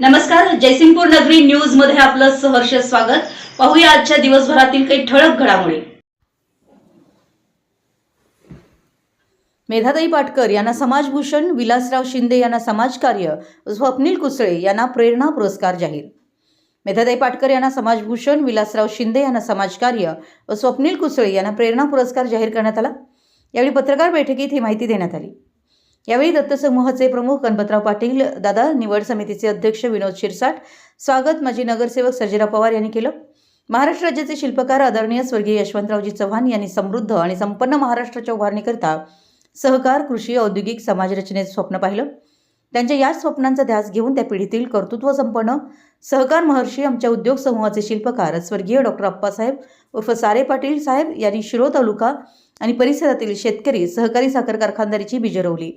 नमस्कार जयसिंगपूर नगरी न्यूजमध्ये आपलं सहर्ष स्वागत. पाहूया आजच्या दिवसभरातील काही ठळक घडामोडी. मेधाताई पाटकर यांना समाजभूषण विलासराव शिंदे यांना समाजकार्य स्वप्नील कुसळे यांना प्रेरणा पुरस्कार जाहीर. मेधाताई पाटकर यांना समाजभूषण विलासराव शिंदे यांना समाजकार्य व स्वप्नील कुसळे यांना प्रेरणा पुरस्कार जाहीर करण्यात आला. यावेळी पत्रकार बैठकीत ही माहिती देण्यात आली. यावेळी दत्त समूहाचे प्रमुख गणपतराव पाटील दादा निवड समितीचे अध्यक्ष विनोद शिरसाट स्वागत माजी नगरसेवक सर्जेराव पवार यांनी केलं. महाराष्ट्र राज्याचे शिल्पकार आदरणीय स्वर्गीय यशवंतरावजी चव्हाण यांनी समृद्ध आणि संपन्न महाराष्ट्राच्या उभारणीकरता सहकार कृषी औद्योगिक समाजरचनेचं स्वप्न पाहिलं. त्यांच्या याच स्वप्नांचा ध्यास घेऊन त्या पिढीतील कर्तृत्व संपन्न सहकार महर्षी आमच्या उद्योग समूहाचे शिल्पकार स्वर्गीय डॉक्टर अप्पासाहेब उर्फ सारे पाटील साहेब यांनी शिरो तालुका आणि परिसरातील शेतकरी सहकारी साखर कारखानदारीची बीजं रोवली.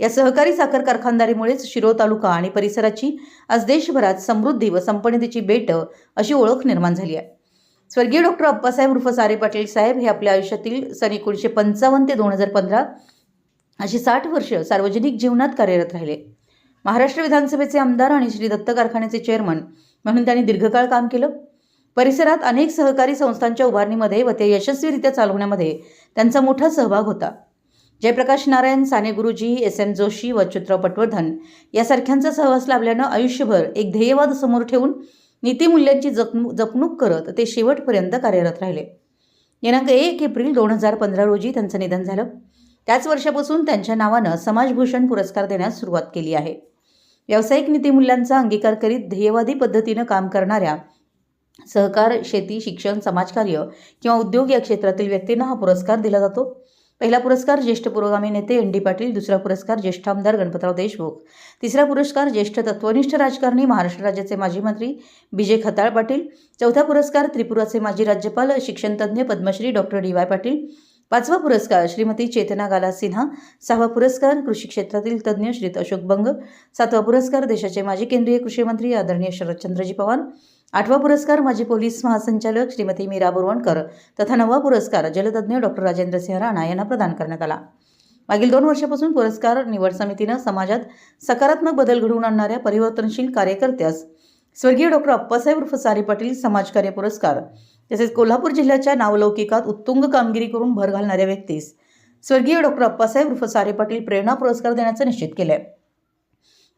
या सहकारी साखर कारखानदारीमुळेच शिरो तालुका आणि परिसराची आज देशभरात समृद्धी व संपन्नतेची बेट अशी ओळख निर्माण झाली आहे. स्वर्गीय डॉक्टर अप्पासाहेब उर्फ सारे पाटील साहेब हे आपल्या आयुष्यातील सन एकोणीसशे पंचावन्न ते दोन हजार पंधरा अशी साठ वर्ष सार्वजनिक जीवनात कार्यरत राहिले. महाराष्ट्र विधानसभेचे आमदार आणि श्री दत्त कारखान्याचे चेअरमन म्हणून त्यांनी दीर्घकाळ काम केलं. परिसरात अनेक सहकारी संस्थांच्या उभारणीमध्ये व ते यशस्वीरित्या चालवण्यामध्ये त्यांचा मोठा सहभाग होता. जयप्रकाश नारायण साने गुरुजी एस एन जोशी व अच्युतराव पटवर्धन यासारख्यांचा सहवास लाभल्यानं आयुष्यभर एक ध्येयवाद समोर ठेवून नीतिमूल्यांची जपणू जपणूक करत ते शेवटपर्यंत कार्यरत राहिले. दिनांक एक एप्रिल दोन हजार पंधरा रोजी त्यांचं निधन झालं. त्याच वर्षापासून त्यांच्या नावानं समाजभूषण पुरस्कार देण्यास सुरुवात केली आहे. व्यावसायिक नीतिमूल्यांचा अंगीकार करीत ध्येयवादी पद्धतीनं काम करणाऱ्या सहकार शेती शिक्षण समाजकार्य किंवा उद्योग या क्षेत्रातील व्यक्तींना हा पुरस्कार दिला जातो. पहिला पुरस्कार ज्येष्ठ पुरोगामी नेते एन डी पाटील दुसरा पुरस्कार ज्येष्ठ आमदार गणपतराव देशमुख तिसरा पुरस्कार ज्येष्ठ तत्वनिष्ठ राजकारणी महाराष्ट्र राज्याचे माजी मंत्री विजय खताळ पाटील चौथा पुरस्कार त्रिपुराचे माजी राज्यपाल शिक्षणतज्ज्ञ Padmashri doctor D Y Patil पाचवा पुरस्कार श्रीमती चेतना गाला सिन्हा सहावा पुरस्कार कृषी क्षेत्रातील तज्ज्ञ श्री अशोक बंग सातवा पुरस्कार देशाचे माजी केंद्रीय कृषी मंत्री आदरणीय शरदचंद्रजी पवार आठवा पुरस्कार माजी पोलीस महासंचालक श्रीमती मीरा बोरवणकर तथा नववा पुरस्कार जलतज्ञ डॉक्टर राजेंद्र सिंह राणा यांना प्रदान करण्यात आला. मागील दोन वर्षापासून पुरस्कार निवड समितीनं समाजात सकारात्मक बदल घडवून आणणाऱ्या परिवर्तनशील कार्यकर्त्यास स्वर्गीय डॉक्टर अप्पासाहेब उर्फ सारी पाटील समाजकार्य पुरस्कार तसेच कोल्हापूर जिल्ह्याच्या नावलौकिकात उत्तुंग कामगिरी करून भर घालणाऱ्या व्यक्तीस स्वर्गीय डॉक्टर अप्पासाहेब उर्फ सारे पाटील प्रेरणा पुरस्कार देण्याचं निश्चित केलं आहे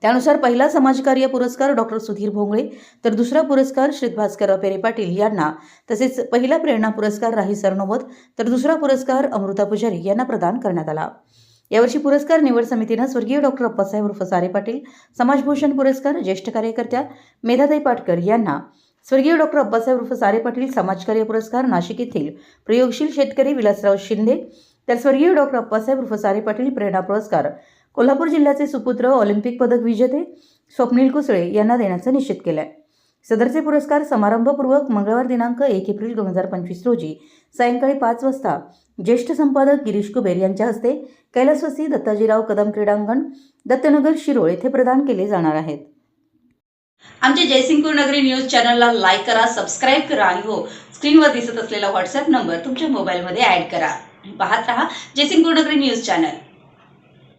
त्यानुसार पहिला समाजकार्य पुरस्कार डॉक्टर सुधीर भोंगळे तर दुसरा पुरस्कार श्रीभास्कर अपेरे पाटील यांना तसेच पहिला प्रेरणा पुरस्कार राही सरनोबत तर दुसरा पुरस्कार अमृता पुजारी यांना प्रदान करण्यात आला. यावर्षी पुरस्कार निवड समितीनं स्वर्गीय डॉक्टर अप्पासाहेब उर्फ सारे पाटील समाजभूषण पुरस्कार ज्येष्ठ कार्यकर्त्या मेधाताई पाटकर यांना स्वर्गीय डॉक्टर अप्पासाहेब उर्फ सारे पाटील समाजकार्य पुरस्कार नाशिक येथील प्रयोगशील शेतकरी विलासराव शिंदे तर स्वर्गीय डॉक्टर अप्पासाहेब उर्फ सारे पाटील प्रेरणा पुरस्कार कोल्हापूर जिल्ह्याचे सुपुत्र ऑलिम्पिक पदक विजेते स्वप्नील कुसळे यांना देण्याचं निश्चित केलं आहे सदरचे पुरस्कार समारंभपूर्वक मंगळवार दिनांक एक एप्रिल दोन हजार पंचवीस रोजी सायंकाळी पाच वाजता ज्येष्ठ संपादक गिरीश कुबेर यांच्या हस्ते कैलासवासी दत्ताजीराव कदम क्रीडांगण दत्तनगर शिरोळ येथे प्रदान केले जाणार आहेत. आमच्या जयसिंगपूर नगरी न्यूज चॅनलला लाईक करा सबस्क्राईब करा आणि हो स्क्रीनवर दिसत असलेला व्हॉट्सअप नंबर तुमच्या मोबाईलमध्ये ऍड करा. पाहत रहा जयसिंगपूर नगरी न्यूज चॅनल.